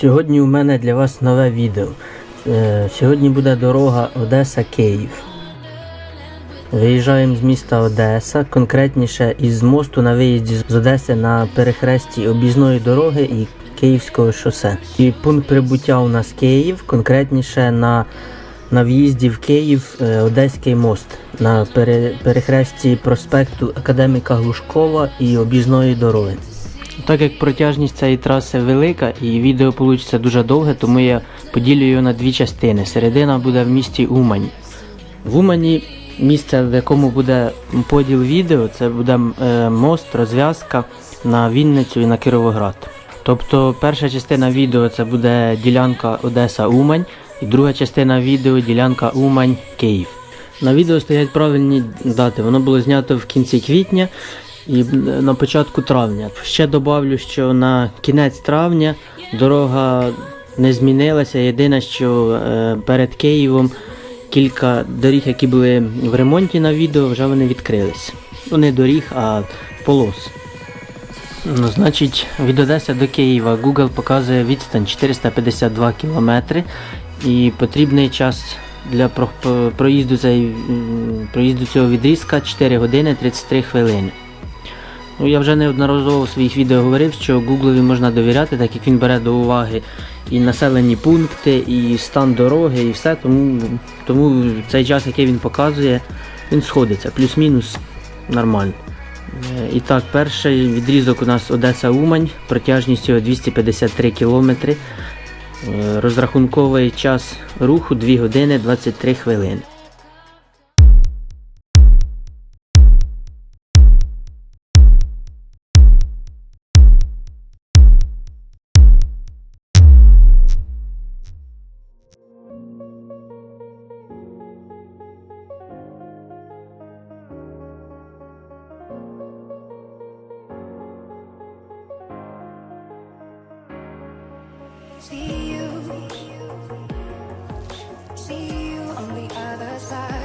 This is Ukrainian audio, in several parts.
Сьогодні у мене для вас нове відео. Е, Сьогодні буде дорога Одеса-Київ. Виїжджаємо з міста Одеса, конкретніше із мосту на виїзді з Одеси на перехресті об'їзної дороги і Київського шосе. І пункт прибуття у нас Київ, конкретніше на, на в'їзді в Київ е, Одеський мост на пере, перехресті проспекту Академіка Глушкова і об'їзної дороги. Так як протяжність цієї траси велика і відео вийде дуже довге, тому я поділю його на дві частини. Середина буде в місті Умань. В Умані місце, в якому буде поділ відео, це буде е, мост, розв'язка на Вінницю і на Кіровоград. Тобто перша частина відео це буде ділянка Одеса-Умань, і друга частина відео ділянка Умань-Київ. На відео стоять правильні дати. Воно було знято в кінці квітня і на початку травня. Ще добавлю, що на кінець травня дорога не змінилася. Єдине, що е, перед Києвом кілька доріг, які були в ремонті на відео, вже вони відкрились. Ну не доріг, а полос. Ну, значить, від Одеси до Києва Google показує відстань 452 км і потрібний час для проїзду, проїзду цього відрізка 4 години 33 хвилини. Ну, я вже неодноразово в своїх відео говорив, що Гуглові можна довіряти, так як він бере до уваги і населені пункти, і стан дороги, і все. Тому, тому цей час, який він показує, він сходиться, плюс-мінус нормально. Е, І так, перший відрізок у нас Одеса-Умань, протяжністю 253 км. Розрахунковий час руху 2 години 23 хвилини. Side.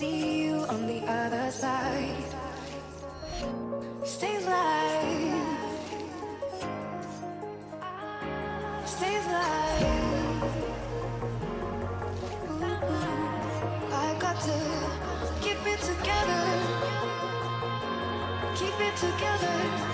See you on the other side. Stay alive, stay alive. Ooh, I got to keep it together, keep it together.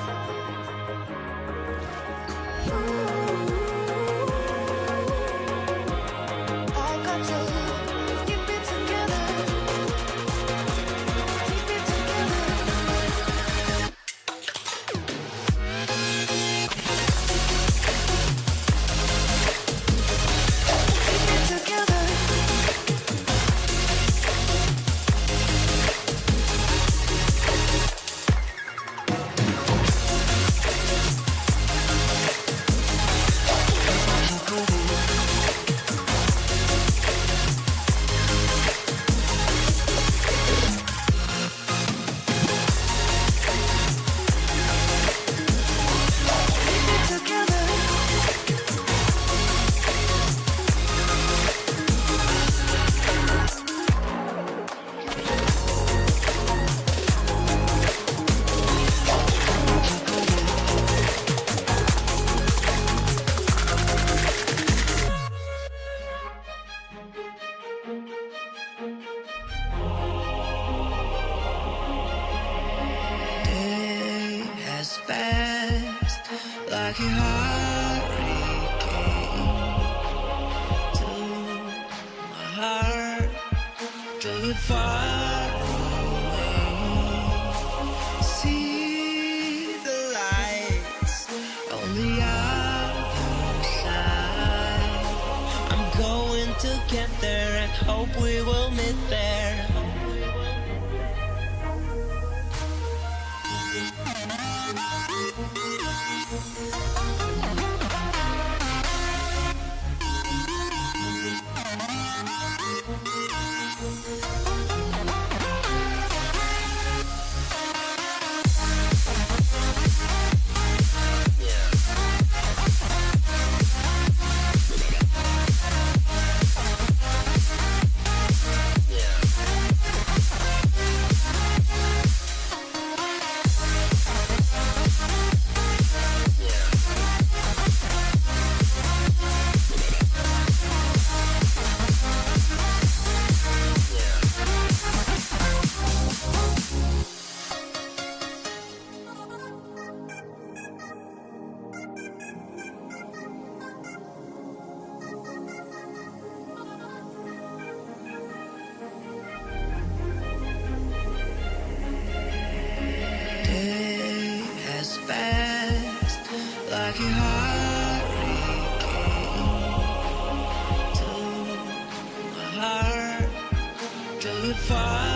Get there and hope we will meet there. 烦。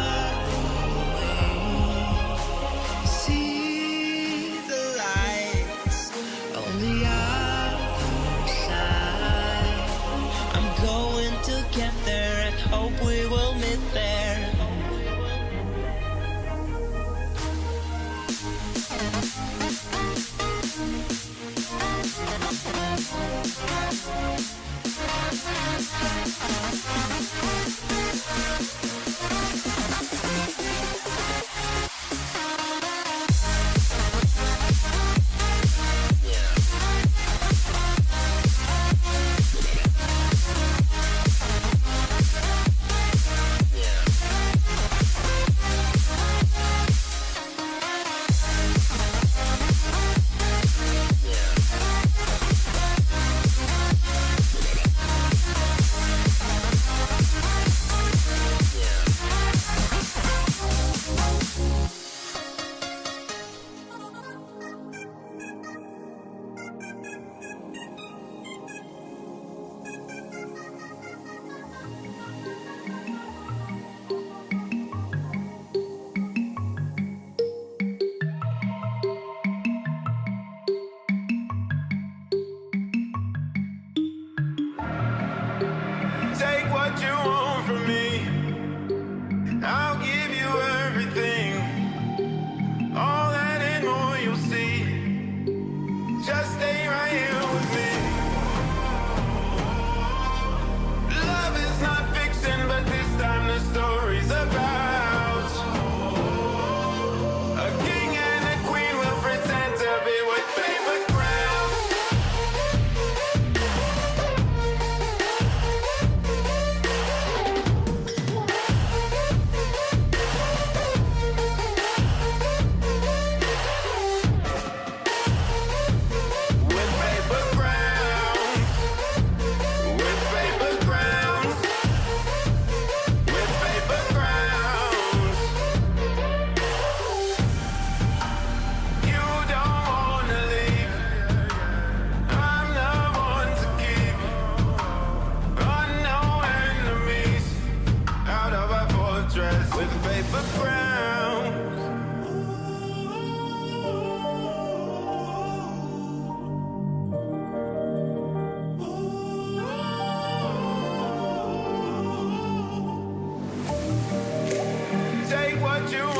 what you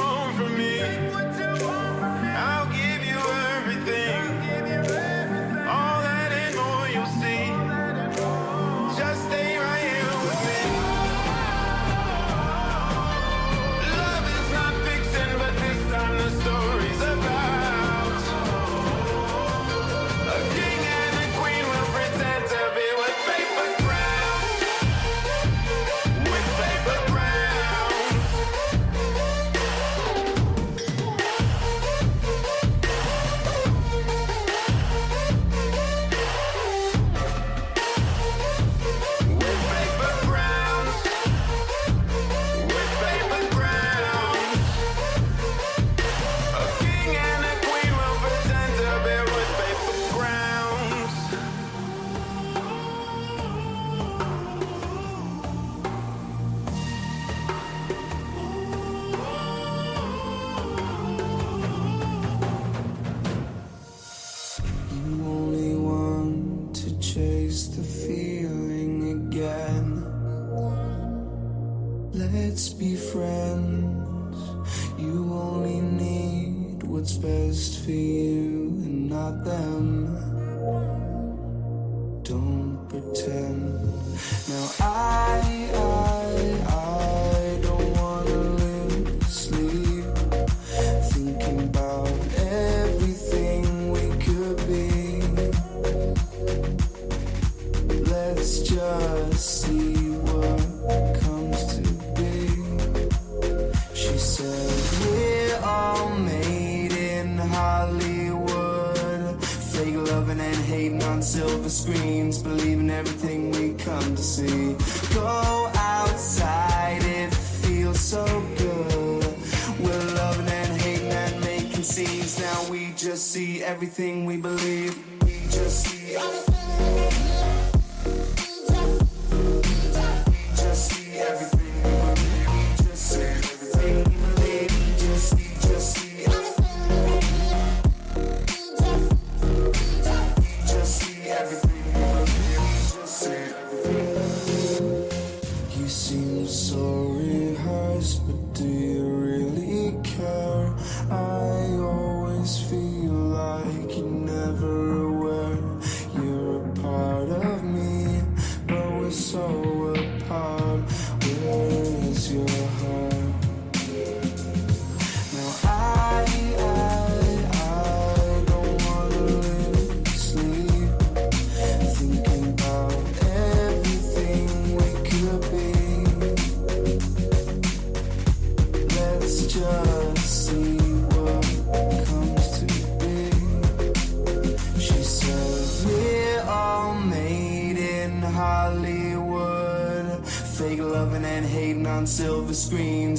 Don't pretend. Now I, Loving and hating on silver screens. Believing everything we come to see. Go outside, it feels so good. We're loving and hating and making scenes. Now we just see everything we believe. We just see just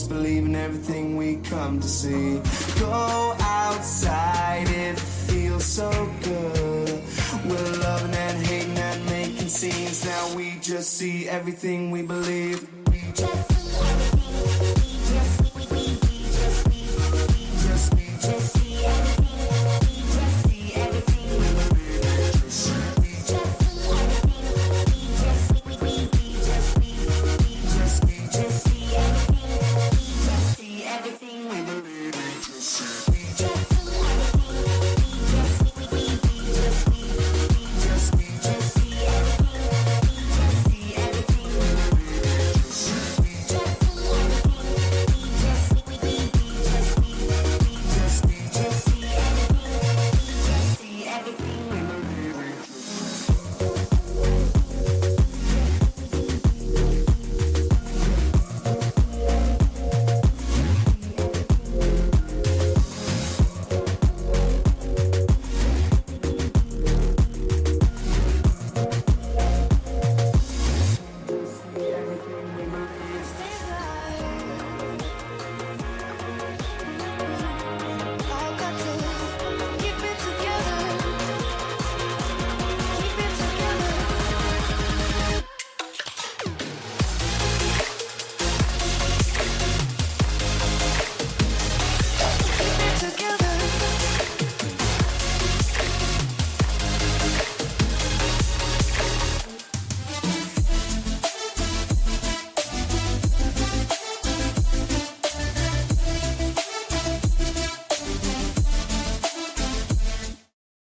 screens. Believing everything we come to see. Go outside, it feels so good. We're loving and hating and making scenes. Now we just see everything we believe. We just